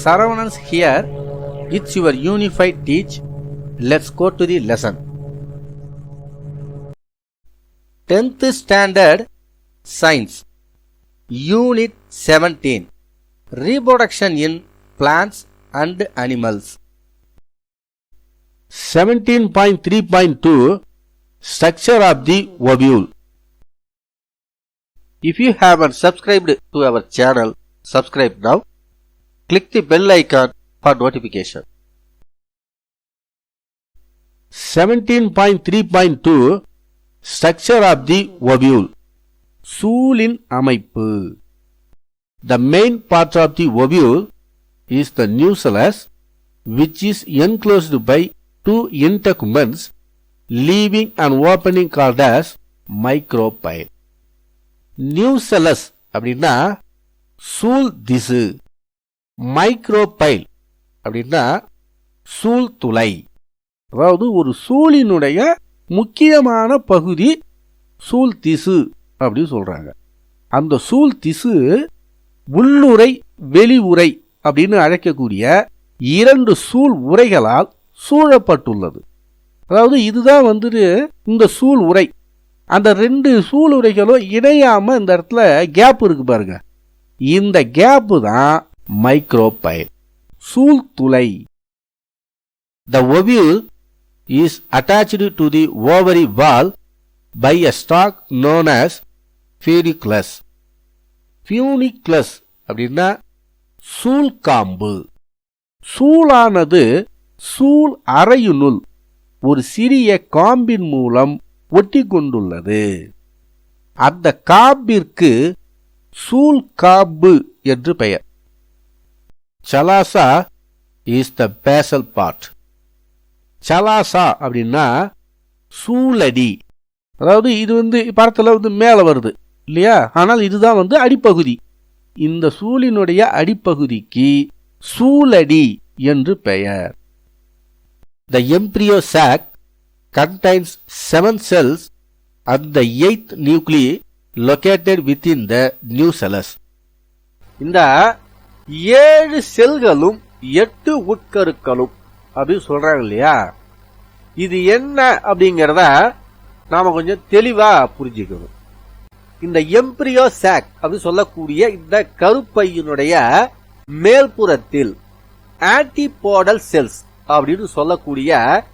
Saravanans here. It's your unified teach. Let's go to the lesson. 10th Standard Science Unit 17 Reproduction in Plants and Animals 17.3.2 Structure of the ovule If you haven't subscribed to our channel, subscribe now. Click the bell icon for notification. 17.3.2 Structure of the ovule சூலின் அமைப்பு The main part of the ovule is the nucellus which is enclosed by two integuments leaving an opening called as micropyle. நியூசெலஸ் அப்படின்னா சூல் திசு micropyle அப்படின்னா சூழ் துளை. அதாவது ஒரு சூழினுடைய முக்கியமான பகுதி சூழ் திசு அப்படின்னு சொல்கிறாங்க அந்த சூழ் திசு உள்ளுரை வெளி உரை அப்படின்னு அழைக்கக்கூடிய இரண்டு சூழ் உரைகளால் சூழப்பட்டுள்ளது. அதாவது இதுதான் வந்துட்டு இந்த சூழ் உரை அந்த ரெண்டு சூழ் உரைகளும் இணையாமல் இந்த இடத்துல கேப் இருக்கு பாருங்க. இந்த கேப்பு தான் micropyle சூழ்துளை the ovule is attached to the ovary wall by a stalk known as funiculus. funiculus அப்படின்னா சூழ்காம்பு சூலானது சூழ் அறையுனுள் ஒரு சிறிய காம்பின் மூலம் ஒட்டி கொண்டுள்ளது. அந்த காம்பிற்கு சூல்காம்பு என்று பெயர். சலாசா இஸ் த பேசல் பார்ட் சலாசா அப்படின்னா சூழடி. அதாவது இது வந்து படத்தில் வந்து மேலே வருது இல்லையா? ஆனால் இதுதான் வந்து அடிப்பகுதி. இந்த சூழினுடைய அடிப்பகுதிக்கு சூழடி என்று பெயர். The embryo sac contains seven cells at the eight nuclei located within the nucellus இந்த ஏழு செல்களும் எட்டு உட்கருக்களும். அப்படின்னு சொல்றாங்க இல்லையா? இது என்ன அப்படிங்கிறத நாம கொஞ்சம் தெளிவா புரிஞ்சுக்கணும். இந்த எம்பிரியோ சாக் அப்படின்னு சொல்லக்கூடிய இந்த கருப்பையினுடைய மேல்புறத்தில் ஆன்டிபோடல் செல்ஸ் அப்படின்னு சொல்லக்கூடிய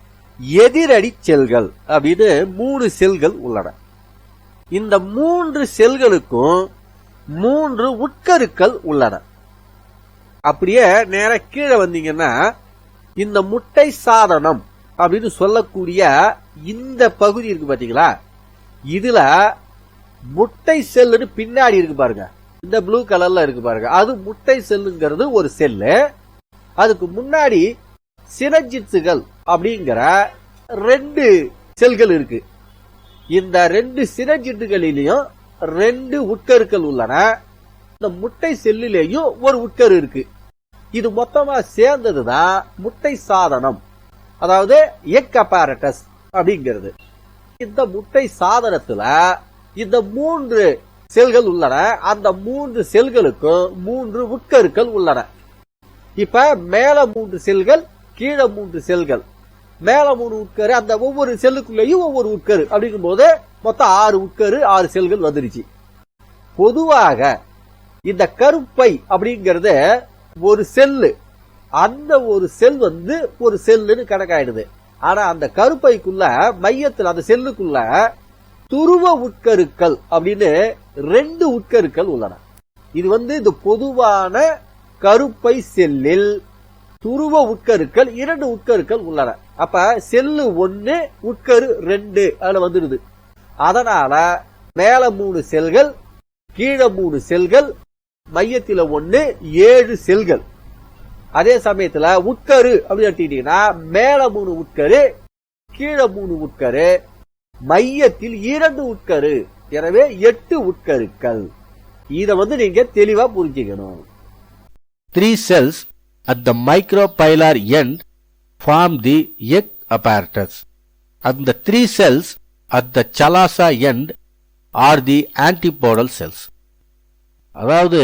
எதிரடி செல்கள் அப்படின்னு மூணு செல்கள் உள்ளன. இந்த மூன்று செல்களுக்கும் மூன்று உட்கருக்கள் உள்ளன. அப்படியே நேர கீழே வந்தீங்கன்னா இந்த முட்டை சாதனம் அப்படின்னு சொல்லக்கூடிய இந்த பகுதி இருக்கு பாத்தீங்களா? இதுல முட்டை செல்லுன்னு பின்னாடி இருக்கு பாருங்க. இந்த ப்ளூ கலர்ல இருக்கு பாருங்க. அது முட்டை செல்லுங்கிறது ஒரு செல்லு. அதுக்கு முன்னாடி சினஜித்துகள் அப்படிங்கிற ரெண்டு செல்கள் இருக்கு. இந்த ரெண்டு சினஜிட்டுகளிலையும் ரெண்டு உட்கருக்கள் உள்ளன. இந்த முட்டை செல்லிலேயும் ஒரு உட்கரு இருக்கு. இது மொத்தமா சேர்ந்ததுதான் முட்டை சாதனம். அதாவது எக் அப்பாரட்டஸ் அப்படிங்கிறது. இந்த முட்டை சாதனத்துல இந்த மூன்று செல்கள் உள்ளன. அந்த மூன்று செல்களுக்கும் மூன்று உட்கருக்கள் உள்ளன. இப்ப மேல மூன்று செல்கள் கீழே மூன்று செல்கள். மேல மூணு உட்கரு அந்த ஒவ்வொரு செல்லுக்குள்ளேயும் ஒவ்வொரு உட்கரு. அப்படிங்கும் போது மொத்தம் ஆறு உட்கரு ஆறு செல்கள் வந்துருச்சு. பொதுவாக இந்த கருப்பை அப்படிங்கறது ஒரு செல்லு. அந்த ஒரு செல் வந்து ஒரு செல்லுன்னு கணக்காயிடுது. ஆனா அந்த கருப்பைக்குள்ள மையத்தில் அந்த செல்லுக்குள்ள துருவ உட்கருக்கள் அப்படின்னு ரெண்டு உட்கருக்கள் உள்ளன. இது வந்து இந்த பொதுவான கருப்பை செல்லில் துருவ உட்கருக்கள் இரண்டு உட்கருக்கள் உள்ளன. அப்ப செல்லு ஒன்னு உட்கரு ரெண்டு அதுல வந்துடுது. அதனால மேல மூணு செல்கள் கீழே மூணு செல்கள் மையத்தில் ஒன்று ஏழு செல்கள் அதே சமயத்துல உட்கரு அப்படின்னு எடுத்துக்கிட்டீங்கன்னா மேல மூணு உட்கரு கீழே மூணு உட்கரு மையத்தில் இரண்டு உட்கரு எனவே எட்டு உட்கருக்கள் இத வந்து நீங்க தெளிவா புரிஞ்சுக்கணும் three cells at the micropylar end form the egg apparatus. And the three cells at the chalasa end are the antipodal cells. அதாவது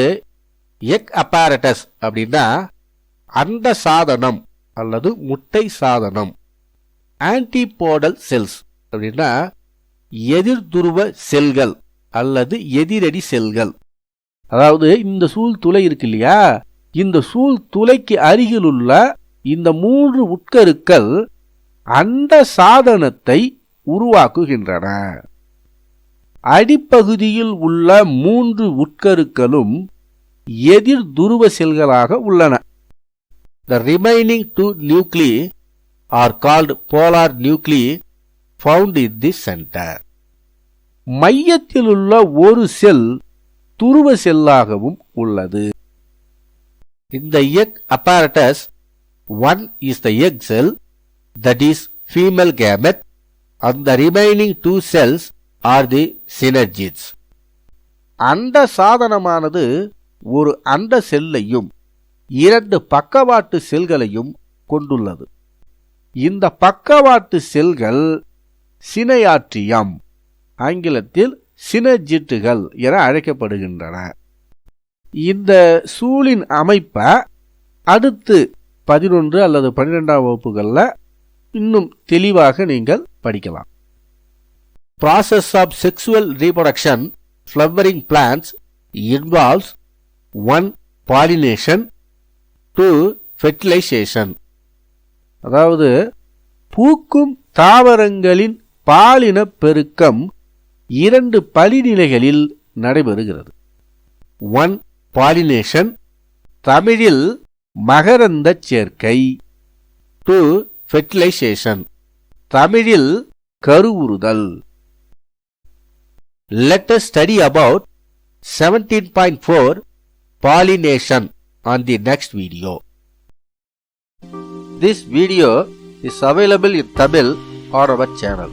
எக் அப்பாரட்டஸ் அப்படின்னா அண்ட சாதனம் அல்லது முட்டை சாதனம். ஆன்டிபோடல் செல்ஸ் அப்படின்னா எதிர்துருவ செல்கள் அல்லது எதிரடி செல்கள். அதாவது இந்த சூழ் துளை இருக்கு இல்லையா? இந்த சூழ் துளைக்கு அருகிலுள்ள இந்த மூன்று உட்கருக்கள் அந்த சாதனத்தை உருவாக்குகின்றன. அடிப்பகுதியில் உள்ள மூன்று உட்கருக்களும் எதிர் துருவ செல்களாக உள்ளன the remaining two nuclei are called polar nuclei found in the centre மையத்தில் உள்ள ஒரு செல் துருவ செல்லாகவும் உள்ளது இந்த egg apparatus one is the egg cell that is female gamete அந்த remaining two cells are the synergids அந்த அண்ட சாதனமானது ஒரு அண்ட செல்லையும் இரண்டு பக்கவாட்டு செல்களையும் கொண்டுள்ளது. இந்த பக்கவாட்டு செல்கள் சினையாற்றியம் ஆங்கிலத்தில் சினஜிட்டுகள் என அழைக்கப்படுகின்றன. இந்த சூழின் அமைப்பை அடுத்து பதினொன்று அல்லது பன்னிரெண்டாம் வகுப்புகளில் இன்னும் தெளிவாக நீங்கள் படிக்கலாம். Process of sexual reproduction, flowering plants involves 1. Pollination 2. Fertilization அதாவது பூக்கும் தாவரங்களின் பாலின பெருக்கம் இரண்டு படிநிலைகளில் நடைபெறுகிறது ஒன் பாலினேஷன் தமிழில் மகரந்த சேர்க்கை டூ ஃபெர்டிலைசேஷன் தமிழில் கருவுறுதல் Let us study about 17.4 pollination on the next video. This video is available in Tamil on our channel.